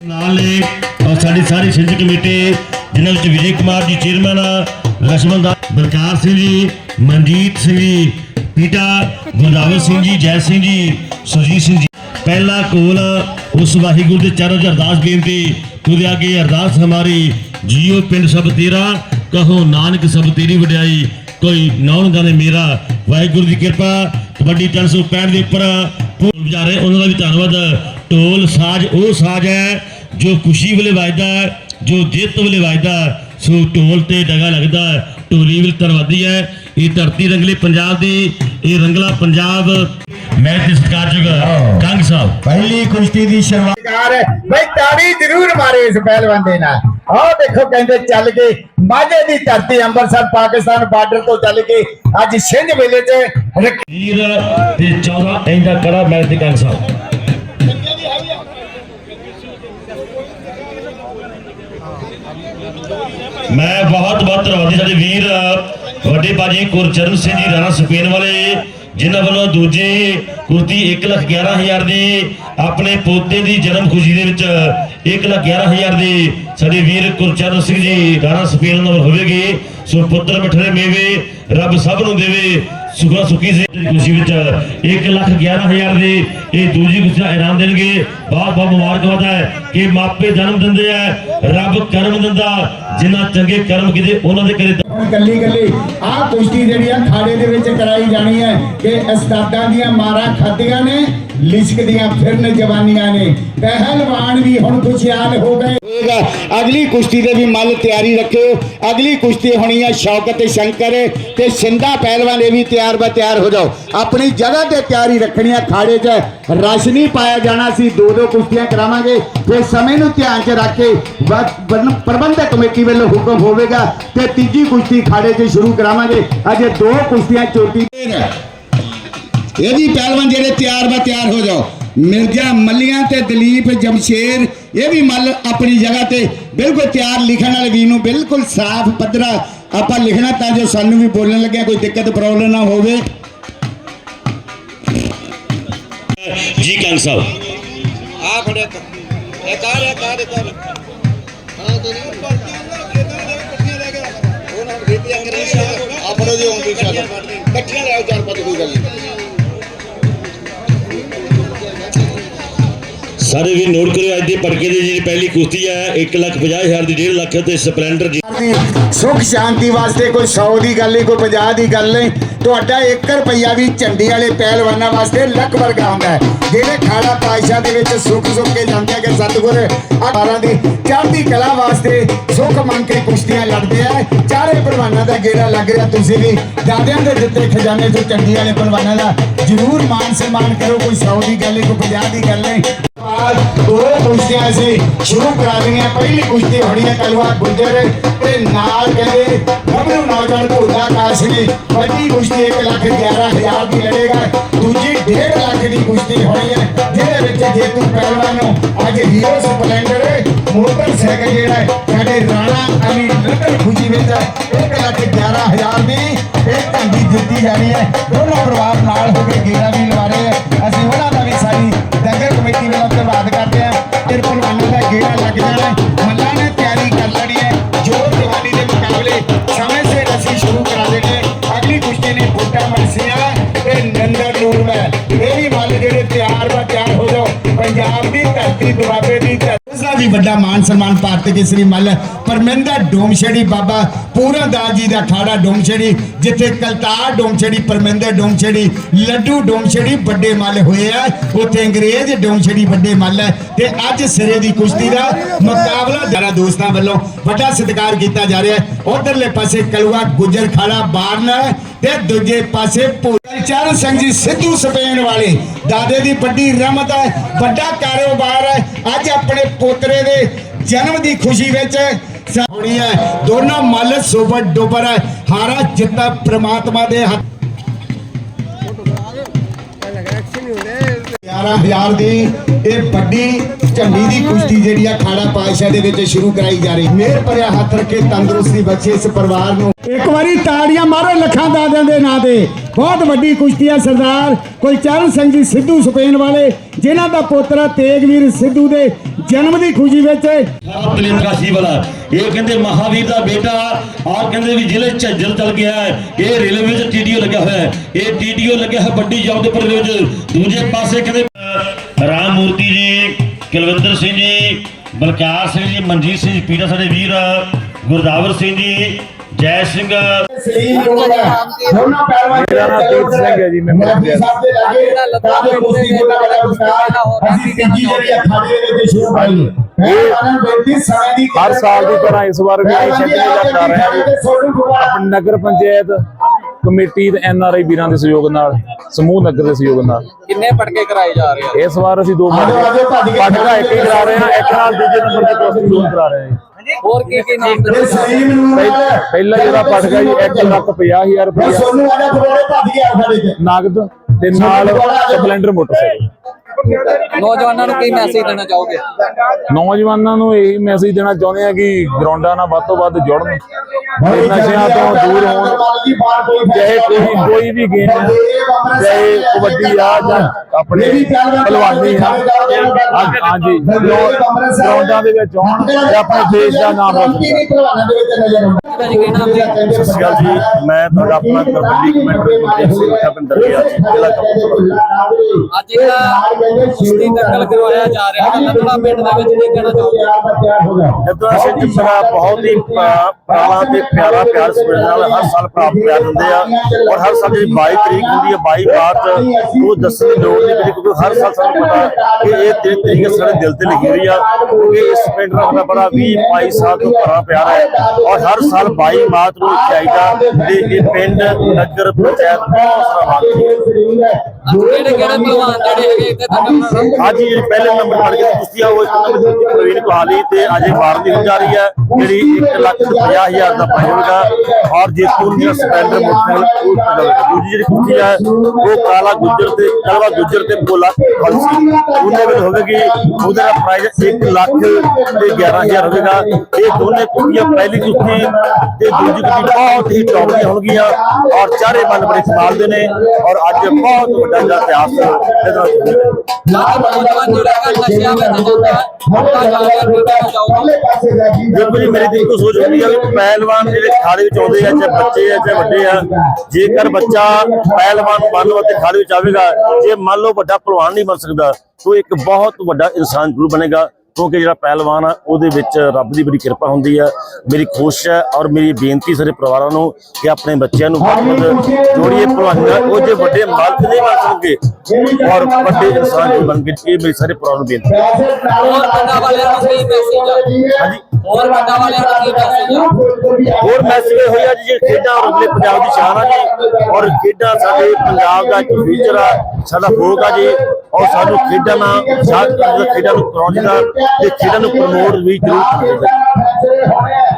ਨਾਲ ਨੇ। ਔਰ ਸਾਡੀ ਸਾਰੀ ਛਿੰਝ ਕਮੇਟੀ, ਜਿਨ੍ਹਾਂ ਵਿੱਚ ਵਿਜੇ ਕੁਮਾਰ ਜੀ, ਚੇਅਰਮੈਨ ਆ ਲక్ష్ਮਣ ਦਾ, ਬਲਕਾਰ ਸਿੰਘ ਜੀ, ਮਨਜੀਤ ਸਿੰਘ ਜੀ, ਪੀਟਾ, ਗੁਰਦਾਵਰ ਸਿੰਘ ਜੀ, ਜੈ ਸਿੰਘ ਜੀ ਸੁਜੀਤ ਸਿੰਘ ਜੀ। ਪਹਿਲਾ ਕੋਲ ਉਸ ਵਾਹਿਗੁਰੂ ਦੇ ਚਰਨਾਂ 'ਚ ਅਰਦਾਸ ਬੇਨਤੀ ਤੁਦੇ ਅਗੇ, ਅਰਦਾਸ ਹਮਾਰੀ, ਜੀਓ ਪਿੰਡ ਸਭ ਤੇਰਾ, ਕਹੋ ਨਾਨਕ ਸਭ ਤੇਰੀ ਵਡਿਆਈ, ਕੋਈ ਨੌਨ ਦਾ ਨੇ ਮੇਰਾ, ਵਾਹਿਗੁਰੂ ਦੀ ਕਿਰਪਾ, ਕਬੱਡੀ 365 ਦੇ ਉੱਪਰ ਪੂਰ ਬਜਾ ਰਹੇ, ਉਹਨਾਂ ਦਾ ਵੀ ਧੰਨਵਾਦ, ਢੋਲ ਸਾਜ਼, ਉਹ ਸਾਜ਼ ਹੈ ਜੋ ਖੁਸ਼ੀ ਵੇਲੇ ਵੱਜਦਾ ਹੈ, ਜੋ ਜਿੱਤ ਵੇਲੇ ਵੱਜਦਾ ਹੈ। ਸੋ ਢੋਲ ਤੇ ਡਗਾ ਲੱਗਦਾ ਹੈ, ਢੋਲੀ ਵੀ ਤਰਵਾਦੀ ਹੈ। ਇਹ ਧਰਤੀ ਰੰਗਲੇ ਪੰਜਾਬ ਦੀ ਇਹ ਰੰਗਲਾ ਪੰਜਾਬ ਮੈਂ ਤੇ ਸਤਿਕਾਰਯੋਗ ਕੰਗ ਸਾਹਿਬ। ਪਹਿਲੀ ਕੁਸ਼ਤੀ ਦੀ ਸ਼ੁਰੂਆਤ ਕਾਰ ਹੈ। ਬਈ ਤਾੜੀ ਜ਼ਰੂਰ ਮਾਰੇ ਇਸ ਪਹਿਲਵਾਨ ਦੇ ਨਾਲ। ਆਹ ਦੇਖੋ ਕਹਿੰਦੇ ਚੱਲ ਕੇ ਮਾਝੇ ਦੀ ਧਰਤੀ ਅੰਮ੍ਰਿਤਸਰ ਪਾਕਿਸਤਾਨ ਬਾਰਡਰ ਤੋਂ ਚੱਲ ਕੇ ਅੱਜ ਸਿੰਧ ਮੇਲੇ 'ਚ ਰਕ- ਵੀਰ ਤੇ 14 ਇੰਚ ਦਾ ਕੜਾ ਮੈਂ ਤੇ ਕੰਗ ਸਾਹਿਬ। ਮੈਂ ਬਹੁਤ ਬਹੁਤ ਧੰਨਵਾਦੀ ਸਾਡੇ ਵੀਰ, ਵੱਡੇ ਬਾਜੀ ਗੁਰਚਰਨ ਸਿੰਘ ਜੀ, ਰਾਣਾ ਸੁਪੇਨ ਵਾਲੇ, ਜਿਨ੍ਹਾਂ ਵੱਲੋਂ ਦੂਜੀ ਕੁਰਤੀ 111000 ਦੀ, ਆਪਣੇ ਪੋਤੇ ਦੀ ਜਨਮ ਖੁਸ਼ੀ ਦੇ ਵਿੱਚ 111000 ਦੀ ਸਾਡੇ ਵੀਰ ਗੁਰਚਰਨ ਸਿੰਘ ਜੀ, ਰਾਣਾ ਸਪੇਨ ਨਾਲ ਹੋਵੇਗੀ। ਸੋ ਪੁੱਤਰ ਮਿੱਠੇ ਮੇਵੇ, ਰੱਬ ਸਭ ਨੂੰ ਦੇਵੇ। ਸੁਖਾ ਸੁਖੀ ਸੇ ਖੁਸ਼ੀ ਵਿੱਚ 111000 ਦੇ ਇਹ ਦੂਜੀ ਖੁਸ਼ੀ ਦਾ ਇਨਾਮ ਦੇਣਗੇ। ਬਹੁਤ ਬਹੁਤ ਮੁਬਾਰਕਬਾਦ ਹੈ ਕਿ ਮਾਪੇ ਜਨਮ ਦਿੰਦੇ ਆ, ਰੱਬ ਕਰਮ ਦਿੰਦਾ। ਜਿਨ੍ਹਾਂ ਚੰਗੇ ਕਰਮ ਕੀਤੇ ਉਹਨਾਂ ਦੇ ਕਰੇ ਹੁਣ ਕੱਲੀ ਕੱਲੀ ਆਹ ਕੁਸ਼ਤੀ ਜਿਹੜੀ ਆ ਖਾੜੇ ਦੇ ਵਿੱਚ ਕਰਾਈ ਜਾਣੀ ਹੈ ਕਿ ਉਸਤਾਦਾਂ ਦੀਆਂ ਮਾਰਾਂ ਖਾਧੀਆਂ ਨੇ ਲਿਸ਼ਕਦੀਆਂ ਫਿਰਨ ਜਵਾਨੀਆਂ ਨੇ। ਪਹਿਲਵਾਨ ਵੀ ਹੁਣ ਖੁਸ਼ਹਾਲ ਹੋ ਗਏ। ਅਗਲੀ ਕੁਸ਼ਤੀ ਦੇ ਵੀ ਮੱਲ ਤਿਆਰੀ ਰੱਖਿਓ। ਅਗਲੀ ਕੁਸ਼ਤੀ ਹੋਣੀ ਹੈ ਸ਼ੌਕਤ ਤੇ ਸ਼ੰਕਰ ਤੇ ਸਿੰਧਾ ਪਹਿਲਵਾਨ ਇਹ ਵੀ ਤਿਆਰ ਬਾ ਤਿਆਰ ਹੋ ਜਾਓ। ਆਪਣੀ ਜਗ੍ਹਾ ਤੇ ਤਿਆਰੀ ਰੱਖਣੀ ਹੈ ਖਾੜੇ 'ਚ। ਰਸ਼ ਨਹੀਂ ਪਾਇਆ ਜਾਣਾ ਸੀ। ਦੋ ਦੋ ਕੁਸ਼ਤੀਆਂ ਕਰਾਵਾਂਗੇ। ਫਿਰ ਸਮੇਂ ਨੂੰ ਧਿਆਨ 'ਚ ਰੱਖ ਕੇ ਪ੍ਰਬੰਧਕ ਕਮੇਟੀ ਵੱਲੋਂ ਹੁਕਮ ਹੋਵੇਗਾ ਤੇ ਤੀਜੀ ਕੁਸ਼ਤੀ ਖਾੜੇ 'ਚ ਸ਼ੁਰੂ ਕਰਾਵਾਂਗੇ। ਅਜੇ ਦੋ ਕੁਸ਼ਤੀਆਂ ਚੋਟੀ ਇਹ ਵੀ ਪਹਿਲਵਾਨ ਜਿਹੜੇ ਤਿਆਰ ਬਾ ਤਿਆਰ ਹੋ ਜਾਓ। ਮਿਰਜ਼ਾ ਮੱਲੀਆਂ ਤੇ ਦਲੀਪ ਜਮਸ਼ੇਰ ਇਹ ਵੀ ਮੱਲ ਆਪਣੀ ਜਗ੍ਹਾ ਤੇ ਬਿਲਕੁਲ ਤਿਆਰ ਲਿਖਣ ਵਾਲੇ ਵੀਰ ਨੂੰ ਬਿਲਕੁਲ ਸਾਫ਼ ਪੱਧਰਾ ਆਪਾਂ ਲਿਖਣਾ ਤਾਂ ਜੋ ਸਾਨੂੰ ਵੀ ਬੋਲਣ ਲੱਗਿਆ ਕੋਈ ਦਿੱਕਤ ਪ੍ਰੋਬਲਮ ਨਾ ਹੋਵੇ। ਜੀ ਕੰਗ ਸਾਹਿਬ। ਆ। ਇਹ ਕਾਰ ਇਹ ਕਾਰ ਇਹ ਕਾਰ ਹਾਂ ਤੇ ਆਪਣੋ ਜੀ ਆਉਂਦੀ ਚੱਲ ਇਕੱਠੀਆਂ ਲੈ ਚਾਰ ਪੰਜ ਕੋਈ ਗੱਲ ਸਾਰੇ ਵੀ ਨੋਟ ਕਰਿਓ, ਅੱਜ ਦੇ ਪੜਕੇ ਦੀ ਜਿਹੜੀ ਪਹਿਲੀ ਕੁਸ਼ਤੀ ਹੈ 150000 ਦੀ 1.5 ਲੱਖ ਤੇ ਸਪਲੈਂਡਰ ਜੀ ਦੀ ਸੁਖ ਸ਼ਾਂਤੀ ਵਾਸਤੇ ਕੋਈ 100 ਦੀ ਗੱਲ ਨਹੀਂ ਕੋਈ 50 ਦੀ ਗੱਲ ਨਹੀਂ ਤੁਹਾਡਾ 1 ਰੁਪਈਆ ਵੀ ਝੰਡੀ ਵਾਲੇ ਪਹਿਲਵਾਨਾਂ ਵਾਸਤੇ ਲੱਖ ਵਰਗਾ ਹੁੰਦਾ ਹੈ। ਜਿਹੜੇ ਖਾੜਾ ਪਾਸ਼ਾ ਦੇ ਵਿੱਚ ਸੁੱਖ ਸੁੱਖ ਕੇ ਜਾਂਦੇ ਆ ਕਿ ਸਤਿਗੁਰ ਆਕਾਰਾਂ ਦੀ ਚੜ੍ਹਦੀ ਕਲਾ ਵਾਸਤੇ ਸੁੱਖ ਮੰਗ ਕੇ ਕੁਸ਼ਤੀਆਂ ਲੜਦੇ ਆ। ਚਾਰੇ ਪਹਿਲਵਾਨਾਂ ਦਾ ਗੇੜਾ ਲੱਗ ਰਿਹਾ, ਤੁਸੀਂ ਵੀ ਦਾਦਿਆਂ ਦੇ ਦਿੱਤੇ ਖਜ਼ਾਨੇ ਤੋਂ ਝੰਡੀ ਵਾਲੇ ਪਹਿਲਵਾਨਾਂ ਦਾ ਜ਼ਰੂਰ ਮਾਨ ਸਨਮਾਨ ਕਰੋ, ਕੋਈ 100 ਦੀ ਗੱਲ ਨਹੀਂ ਕੋਈ 50 ਦੀ ਗੱਲ ਨਹੀਂ ਬਾਅਦ ਦੋ ਕੁਸ਼ਤੀਆਂ ਅਸੀਂ ਸ਼ੁਰੂ ਕਰਾ ਲਈਆਂ ਪਹਿਲੀ ਕੁਸ਼ਤੀ ਹੋਣੀ ਹੈ ਕਲਵਾ ਗੁੱਜਰ ਤੇ ਨਾਲ ਕਹਿੰਦੇ ਗੱਭਰੂ ਨੌਜਵਾਨ ਭੂਦਾ ਕਾਸ਼ਨੀ ਵੱਡੀ ਕੁਸ਼ਤੀ 1 ਲੱਖ 11000 ਦੀ ਲੜੇਗਾ ਦੂਜੀ 1.5 ਲੱਖ ਦੀ ਕੁਸ਼ਤੀ ਹੋਣੀ ਹੈ ਜਿਹਦੇ ਵਿੱਚ ਜੇਤੂ ਪਹਿਲਵਾਨ ਨੂੰ ਅੱਜ ਹੀਰੋ ਸਪਲੈਂਡਰ ਮੋਟਰਸਾਈਕਲ ਜਿਹੜਾ ਹੈ ਸਾਡੇ ਰਾਣਾ ਅਲੀ ਲੱਕੜ ਖੁਸ਼ੀ ਵਿੱਚ 1 ਲੱਖ 11000 ਦੀ ਇਹ ਢੰਗੀ ਜਿੱਤੀ ਜਾਣੀ ਹੈ ਦੋਨੋਂ ਪਰਿਵਾਰ ਨਾਲ ਹੋ ਕੇ ਗੇੜਾ ਵੀ ਪੰਜਾਬ ਦੀ ਧਰਤੀ ਦੁਆਬੇ ਦੀ ਦਾ ਵੀ ਵੱਡਾ ਮਾਨ ਸਨਮਾਨ ਭਾਰਤ ਕੇਸਰੀ ਮੱਲ ਪਰਮਿੰਦਰ ਡੋਮਛੜੀ ਬਾਬਾ ਪੂਰਨ ਦਾਸ ਜੀ ਦਾ ਖਾੜਾ ਡੋਮਛੜੀ ਜਿੱਥੇ ਕਲਤਾਰ ਡੋਮਛੜੀ ਪਰਮਿੰਦਰ ਡੋਮਛੜੀ ਲੱਡੂ ਡੋਮਛੜੀ ਵੱਡੇ ਮੱਲ ਹੋਏ ਆ। ਉੱਥੇ ਅੰਗਰੇਜ਼ ਡੋਮਛੜੀ ਵੱਡੇ ਮੱਲ ਹੈ ਤੇ ਅੱਜ ਸਿਰੇ ਦੀ ਕੁਸ਼ਤੀ ਦਾ ਮੁਕਾਬਲਾ ਜਰਾ ਦੋਸਤਾਂ ਵੱਲੋਂ ਵੱਡਾ ਸਤਿਕਾਰ ਕੀਤਾ ਜਾ ਰਿਹਾ ਹੈ। ਉਧਰਲੇ ਪਾਸੇ ਕਲੂਆ ਗੁਜਰ ਖਾਲਾ ਬਾਰਨ ਤੇ ਦੂਜੇ ਪਾਸੇ ਚਰਨ ਸਿੰਘ ਜੀ ਸਿੱਧੂ ਸਪੇਨ ਵਾਲੇ। ਦਾਦੇ ਦੀ ਵੱਡੀ ਰਹਿਮਤ ਹੈ, ਵੱਡਾ ਕਾਰੋਬਾਰ ਹੈ। ਅੱਜ ਆਪਣੇ ਪੋਤਰੇ ਦੇ ਜਨਮ ਦੀ ਖੁਸ਼ੀ ਵਿੱਚ ਹੋਣੀ ਹੈ, ਦੋਨੋਂ ਮੱਲ ਸੁਪਰ ਡੁਪਰ ਹੈ। ਹਾਰਾ ਜਿੱਤਾ ਪ੍ਰਮਾਤਮਾ ਦੇ ਹੱਥ। 11000 ਦੀ ਇਹ ਵੱਡੀ ਝੰਡੀ ਦੀ ਕੁਸ਼ਤੀ ਜਿਹੜੀ ਆ ਖਾੜਾ ਪਾਸ਼ਾ ਦੇ ਵਿੱਚ ਸ਼ੁਰੂ ਕਰਾਈ ਜਾ ਰਹੀ। ਮਿਹਰ ਭਰਿਆ ਹੱਥ ਰੱਖੇ ਤੰਦਰੁਸਤੀ ਬਖਸ਼ੇ ਇਸ ਪਰਿਵਾਰ ਨੂੰ। ਇੱਕ ਵਾਰੀ ਤਾੜੀਆਂ ਮਾਰੋ, ਲੱਖਾਂ ਦਾਦਿਆਂ ਦੇ ਨਾਂ ਤੇ। ਬਹੁਤ ਵੱਡੀ ਕੁਸ਼ਤੀ ਆ ਸਰਦਾਰ ਕੁਲਚਰਨ ਸਿੰਘ ਜੀ ਸਿੱਧੂ ਸਪੇਨ ਵਾਲੇ, ਜਿਨ੍ਹਾਂ ਦਾ ਪੋਤਰਾ ਤੇਗਵੀਰ ਸਿੱਧੂ ਦੇ ਜਨਮ ਦੀ ਖੁਸ਼ੀ ਵਿੱਚ। ਤਲੀਮ ਕਾਸ਼ੀ ਵਾਲਾ ਇਹ ਕਹਿੰਦੇ ਮਹਾਵੀਰ ਦਾ ਬੇਟਾ ਆਹ ਕਹਿੰਦੇ ਵੀ ਜ਼ਿਲ੍ਹੇ ਝੱਜਰ ਚਲ ਗਿਆ ਹੈ। ਇਹ ਰੇਲਵੇ ਵਿੱਚ ਟੀਡੀਓ ਲੱਗਿਆ ਹੋਇਆ ਹੈ। ਇਹ ਟੀਡੀਓ ਲੱਗਿਆ ਹੈ ਵੱਡੀ ਜੌਬ ਦੇ ਉੱਪਰ ਵਿੱਚ। ਦੂਜੇ ਪਾਸੇ ਕਹਿੰਦੇ ਰਾਮ ਮੂਰਤੀ ਜੀ, ਕੁਲਵਿੰਦਰ ਸਿੰਘ ਜੀ, ਬਲਕਾਰ ਸਿੰਘ ਜੀ, ਮਨਜੀਤ ਸਿੰਘ ਜੀ ਪੀਟਾ ਸਾਡੇ ਵੀਰ, ਗੁਰਦਾਵਰ ਸਿੰਘ ਜੀ ਜੈ ਸਿੰਘ ਸਲੀਮ ਕੋਲ ਪਹਿਲਵਾਨ ਮੇਰਾ ਨਾਮ ਦੀਪ ਸਿੰਘ ਹੈ ਜੀ, ਮੈਂ ਮੋਦੀ ਸਾਹਿਬ ਦੇ ਲਾਗੇ ਕਾਦੇ ਕੁਸ਼ਤੀ ਦੇ ਬੜਾ ਉਸਤਾਦ ਅਸੀਂ ਤੀਜੀ ਜਿਹੜੀ ਅਖਾੜੇ ਦੇ ਵਿੱਚ ਸ਼ੁਰੂ ਪਾਈ ਪਹਿਲਵਾਨਾਂ ਨੂੰ ਬੇਨਤੀ ਸਮੇਂ ਦੀ ਹਰ ਸਾਲ ਦੀ ਤਰ੍ਹਾਂ ਇਸ ਵਾਰ ਵੀ ਅਸੀਂ ਛੱਡਣੀ ਕਰ ਰਹੇ ਹਾਂ। ਨਗਰ ਪੰਚਾਇਤ ਕਮੇਟੀ ਤੇ ਐਨ ਆਰ ਆਈ ਵੀਰਾਂ ਦੇ ਸਹਿਯੋਗ ਨਾਲ ਸਮੂਹ ਨਗਰ ਦੇ ਸਹਿਯੋਗ ਨਾਲ। ਕਿੰਨੇ ਪਟਕੇ ਕਰਾਏ ਜਾ ਰਹੇ ਆ? ਇਸ ਵਾਰ ਅਸੀਂ ਦੋ ਪਟਕਾ ਇੱਕ ਹੀ ਕਰਾ ਰਹੇ ਹਾਂ ਇੱਕ ਨਾਲ ਦੂਜੇ ਨੰਬਰ ਤੇ ਜ਼ਰੂਰ ਕਰਾ ਰਹੇ ਹਾਂ ਹੋਰ ਕੀ ਕੀ ਨਾਮ ਇਹ ਸਲੀਮ ਨੂੰ ਪਹਿ- ਪਹਿਲਾ ਜਿਹੜਾ ਪਟਕਾ ਜੀ 1 ਲੱਖ 50 ਹਜ਼ਾਰ ਇਹ ਰੁਪਇਆ ਸੋਨੂੰ ਆਜਾ ਬਰੋੜੇ ਭੱਜ ਗਿਆ ਸਾਡੇ ਤੇ। ਨਗਦ ਤੇ ਨਾਲ ਸਪਲੈਂਡਰ ਮੋਟਰਸਾਈਕਲ। ਨੌਜਵਾਨਾਂ ਨੂੰ ਕੀ ਮੈਸੇਜ ਦੇਣਾ ਚਾਹੋਗੇ? ਨੌਜਵਾਨਾਂ ਨੂੰ ਇਹ ਮੈਸੇਜ ਦੇਣਾ ਚਾਹੁੰਦੇ ਆ ਕਿ ਗਰਾਊਂਡਾਂ ਨਾਲ ਵੱਧ ਤੋਂ ਵੱਧ ਜੁੜਨ। ਨਸ਼ਿਆਂ ਤੋਂ ਦੂਰ ਹੋਣ। ਚਾਹੇ ਕੋਈ ਕੋਈ ਵੀ ਗੇਮ ਹੈ ਚਾਹੇ ਕਬੱਡੀ ਆ ਜਾਂ ਆਪਣੇ ਪਹਿਲਵਾਨੀ ਆ ਹਾਂ- ਹਾਂਜੀ ਗਰਾਊਂਡਾਂ ਦੇ ਵਿੱਚ ਆਉਣ ਤੇ ਆਪਣੇ ਦੇਸ਼ ਦਾ ਨਾਮ ਰੋਸ਼ਨ ਜੀ? ਸਤਿ ਸ਼੍ਰੀ ਅਕਾਲ ਜੀ ਮੈਂ ਤੁਹਾਡਾ ਆਪਣਾ ਕਬੱਡੀ ਕਮੈਂਟਰ ਗੁਰਜੀਤ ਸਿੰਘ ਖਪਿੰਦਰ ਗਿਆ ਜ਼ਿਲ੍ਹਾ ਕਪੂਰਥਲਾ ਅੱਜ ਜਿਹੜਾ ਕੁਸ਼ਤੀ ਦੰਗਲ ਕਰਵਾਇਆ ਜਾ ਰਿਹਾ ਹੈ ਲੱਖੜਾ ਪਿੰਡ ਦੇ ਵਿੱਚ ਕੀ ਕਹਿਣਾ ਚਾਹੋਗੇ ਜਦੋਂ ਅਸੀਂ ਜਿੱਤਣਾ ਬਹੁਤ ਹੀ ਪੁਰਾਣਾ ਤੇ ਪਿਆਰਾ ਪਿਆਰ ਸਪਿਰਟ ਨਾਲ ਹਰ ਸਾਲ ਪ੍ਰਾਪਤ ਪਿਆਰ ਦਿੰਦੇ ਆ ਔਰ ਹਰ ਸਾਲ ਜਿਹੜੀ 22 ਤਰੀਕ ਹੁੰਦੀ ਹੈ 22 ਮਾਰਚ ਉਹ ਦੱਸਣ ਦੀ ਲੋੜ ਨਹੀਂ ਪੈਂਦੀ ਕਿਉਂਕਿ ਹਰ ਸਾਲ ਸਾਨੂੰ ਪਤਾ ਕਿ ਇਹ ਤਿੰਨ ਤਰੀਕ ਸਾਡੇ ਦਿਲ ਤੇ ਲਿਖੀ ਹੋਈ ਆ ਕਿਉਂਕਿ ਇਸ ਪਿੰਡ ਦਾ ਬੜਾ 20 22 ਸਾਲ ਤੋਂ ਪੁਰਾਣਾ ਪਿਆਰ ਹੈ ਔਰ ਹਰ ਸਾਲ 22 ਮਾਰਚ ਨੂੰ ਆਈਦਾ ਤੇ ਇਹ ਪਿੰਡ ਨਗਰ ਪੰਚਾਇਤ ਕਿਹੜੇ ਕਿਹੜੇ ਪਹਿਲਵਾਨ ਜਿਹੜੇ ਹੈਗੇ ਇੱਥੇ ਅੱਜ ਪਹਿਲੇ ਨੰਬਰ ਫੜ ਕੇ ਕੁਸ਼ਤੀ ਆ ਉਹ ਇੱਕ ਨੰਬਰ ਪ੍ਰਵੀਨ ਕੋਹਾਲੀ ਤੇ ਅਜੇ ਵਾਰਦੀ ਹੋ ਜਾ ਰਹੀ ਹੈ ਜਿਹੜੀ 1 ਲੱਖ 50 ਹਜ਼ਾਰ ਦਾ ਪ੍ਰਾਈਜ਼ ਹੋਵੇਗਾ। ਔਰ ਜੇਤੂ ਜਿਹੜਾ ਸਪੈਂਡਰ ਮੋਟਰਸਾਈਕਲ ਉਹ ਹੋਵੇਗਾ ਦੂਜੀ ਜਿਹੜੀ ਕੁਸ਼ਤੀ ਹੈ, ਉਹ ਕਾਲਾ ਗੁੱਜਰ ਤੇ ਕਲਵਾ ਗੁੱਜਰ ਤੇ ਬੋਲਾ ਫਲਸੀ ਉਹਦੇ ਵਿੱਚ ਹੋਵੇਗੀ, ਉਹਦਾ ਦਾ ਪ੍ਰਾਈਜ਼ 1 ਦੋਨੇ ਕੁਸ਼ਤੀਆਂ ਪਹਿਲੀ ਕੁਸ਼ਤੀ ਤੇ ਦੂਜੀ ਕੁਸ਼ਤੀ ਬਹੁਤ ਹੀ ਟੌਪ ਦੀਆਂ ਹੋਣਗੀਆਂ ਔਰ ਚਾਰੇ ਮਨ ਬੜੇ ਕਮਾਲ ਨੇ ਔਰ ਅੱਜ ਬਹੁਤ ਵੱਡਾ ਜਿਹੜਾ ਇਤਿਹਾਸ ਇਹਦੇ ਦੇਖੋ ਜੀ, ਮੇਰੀ ਦਿਲ ਤੋਂ ਸੋਚ ਹੁੰਦੀ ਆ ਵੀ ਪਹਿਲਵਾਨ ਜਿਹੜੇ ਖਾੜੇ ਵਿੱਚ ਆਉਂਦੇ ਆ, ਚਾਹੇ ਬੱਚੇ ਆ, ਚਾਹੇ ਵੱਡੇ ਆ, ਜੇਕਰ ਬੱਚਾ ਪਹਿਲਵਾਨ ਬਣਨ ਅਤੇ ਖਾੜੇ ਵਿੱਚ ਆਵੇਗਾ, ਜੇ ਮੰਨ ਲਓ ਵੱਡਾ ਪਹਿਲਵਾਨ ਨਹੀਂ ਬਣ ਸਕਦਾ, ਤਾਂ ਇੱਕ ਬਹੁਤ ਵੱਡਾ ਇਨਸਾਨ ਜ਼ਰੂਰ ਬਣੇਗਾ। ਕਿਉਂਕਿ ਜਿਹੜਾ ਪਹਿਲਵਾਨ ਆ ਉਹਦੇ ਵਿੱਚ ਰੱਬ ਦੀ ਬੜੀ ਕਿਰਪਾ ਹੁੰਦੀ ਆ। ਮੇਰੀ ਖੁਸ਼ ਹੈ ਔਰ ਮੇਰੀ ਬੇਨਤੀ ਸਾਰੇ ਪਰਿਵਾਰਾਂ ਨੂੰ ਕਿ ਆਪਣੇ ਬੱਚਿਆਂ ਨੂੰ ਵੱਧ ਜੋੜੀਏ ਪਹਿਲਵਾਨੀਆਂ ਉਹ ਜੇ ਵੱਡੇ ਮਾਲਕ ਨਹੀਂ ਬਣ ਸਕਣਗੇ ਔਰ ਵੱਡੇ ਇਨਸਾਨ ਜੋ ਬਣਨਗੇ ਇਹ ਮੇਰੀ ਸਾਰੇ ਪਰਿਵਾਰ ਨੂੰ ਬੇਨਤੀ। ਕੀ ਹਾਂਜੀ। ਹੋਰ ਪਿੰਡਾਂ ਵਾਲਿਆਂ ਨੂੰ ਕੀ ਮੈਸੇਜ ਆ ਹੋਰ ਮੈਸੇਜ ਇਹ ਹੋਇਆ ਜੀ ਖੇਡਾਂ ਔਰ ਅਗਲੇ ਪੰਜਾਬ ਦੀ ਸ਼ਾਨ ਆ ਜੀ, ਔਰ ਖੇਡਾਂ ਸਾਡੇ ਪੰਜਾਬ ਦਾ ਇੱਕ ਫਿਊਚਰ ਆ, ਸਾਡਾ ਫੋਕ ਆ ਜੀ, ਔਰ ਸਾਨੂੰ ਖੇਡਾਂ ਨਾਲ, ਸਾਥ ਖੇਡਾਂ ਨੂੰ ਕਰਾਉਣਾ ਦਾ ਤੇ ਖੇਡਾਂ ਨੂੰ ਪ੍ਰਮੋਟ ਵੀ ਜ਼ਰੂਰ ਕਰਨਾ ਚਾਹੀਦਾ